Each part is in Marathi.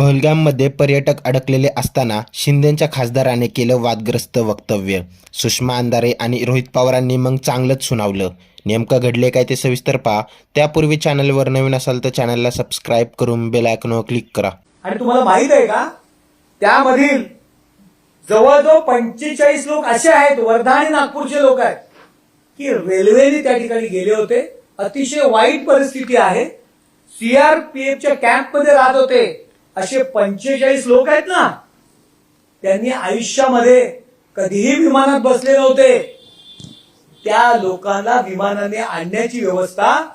पहलगाममध्ये पर्यटक अडकलेले असताना शिंदेच्या खासदाराने केलं वादग्रस्त वक्तव्य. सुषमा अंधारे आणि रोहित पवारांनी मग चांगलंच सुनावलं. नेमकं घडले काय ते सविस्तर पहा. त्यापूर्वी चॅनलवर नवीन असाल तर चॅनलला सबस्क्राईब करून बेल आयकॉनवर क्लिक करा. आणि तुम्हाला माहीत आहे का? त्यामधील जवळजवळ पंचेचाळीस लोक असे आहेत वर्धा आणि नागपूरचे लोक आहेत की रेल्वेने त्या ठिकाणी गेले होते. अतिशय वाईट परिस्थिती आहे. सीआरपीएफच्या कॅम्पमध्ये राहत होते. असे पंचेचाळीस लोक आहेत ना त्यांनी आयुष्यामध्ये कधीही विमानात बसले नव्हते. त्या लोकांना विमानाने आणण्याची व्यवस्था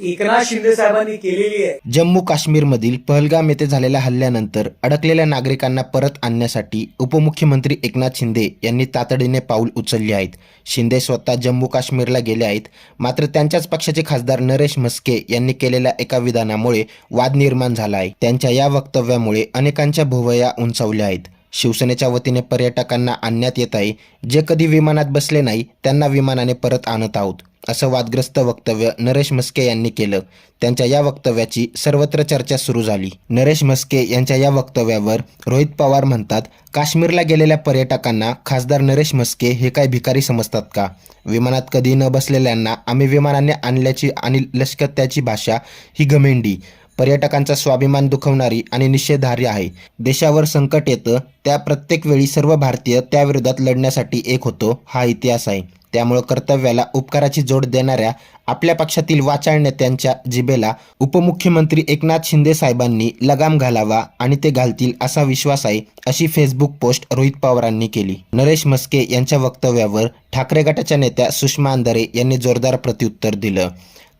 एकनाथ शिंदे साहेबांनी केलेली आहे. जम्मू काश्मीरमधील पहलगाम येथे झालेल्या हल्ल्यानंतर अडकलेल्या नागरिकांना परत आणण्यासाठी उपमुख्यमंत्री एकनाथ शिंदे यांनी तातडीने पाऊल उचलली आहेत. शिंदे स्वतः जम्मू काश्मीरला गेले आहेत. मात्र त्यांच्याच पक्षाचे खासदार नरेश म्हस्के यांनी केलेल्या एका विधानामुळे वाद निर्माण झाला आहे. त्यांच्या या वक्तव्यामुळे अनेकांच्या भुवया उंचावल्या आहेत. शिवसेनेच्या वतीने पर्यटकांना आणण्यात येत आहे. जे कधी विमानात बसले नाही त्यांना विमानाने परत आणत आहोत असं वादग्रस्त वक्तव्य नरेश म्हस्के यांनी केलं. त्यांच्या या वक्तव्याची सर्वत्र चर्चा सुरू झाली. नरेश म्हस्के यांच्या या वक्तव्यावर रोहित पवार म्हणतात काश्मीरला गेलेल्या पर्यटकांना खासदार नरेश म्हस्के हे काय भिकारी समजतात का? विमानात कधी न बसलेल्यांना आम्ही विमानाने आणल्याची आणि लष्कर त्याची भाषा ही घमेंडी. पर्यटकांचा स्वाभिमान दुखवणारी आणि निषेधार्ह आहे. देशावर संकट येतं त्या प्रत्येक वेळी सर्व भारतीय त्याविरोधात लढण्यासाठी एक होतो हा इतिहास आहे. त्यामुळं कर्तव्याला उपकाराची जोड देणाऱ्या आपल्या पक्षातील वाचाळ नेत्यांच्या जिबेला उपमुख्यमंत्री एकनाथ शिंदे साहेबांनी लगाम घालावा आणि ते घालतील असा विश्वास आहे अशी फेसबुक पोस्ट रोहित पवारांनी केली. नरेश म्हस्के यांच्या वक्तव्यावर ठाकरे गटाच्या नेत्या सुषमा अंधारे यांनी जोरदार प्रत्युत्तर दिलं.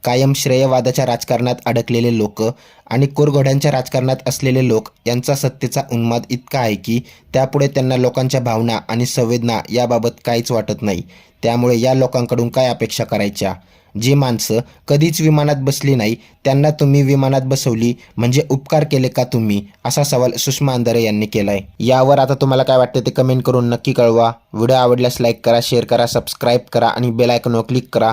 कायम श्रेयवादाच्या राजकारणात अडकलेले लोक आणि कोरघोड्यांच्या राजकारणात असलेले लोक यांचा सत्तेचा उन्माद इतका आहे की त्यापुढे त्यांना लोकांच्या भावना आणि संवेदना याबाबत काहीच वाटत नाही. त्यामुळे या लोकांकडून काय अपेक्षा करायच्या? जी माणसं कधीच विमानात बसली नाही त्यांना तुम्ही विमानात बसवली म्हणजे उपकार केले का तुम्ही? असा सवाल सुषमा अंधारे यांनी केलाय. यावर आता तुम्हाला काय वाटतं ते कमेंट करून नक्की कळवा. व्हिडिओ आवडल्यास लाईक करा शेअर करा सबस्क्राईब करा आणि बेल आयकॉनवर क्लिक करा.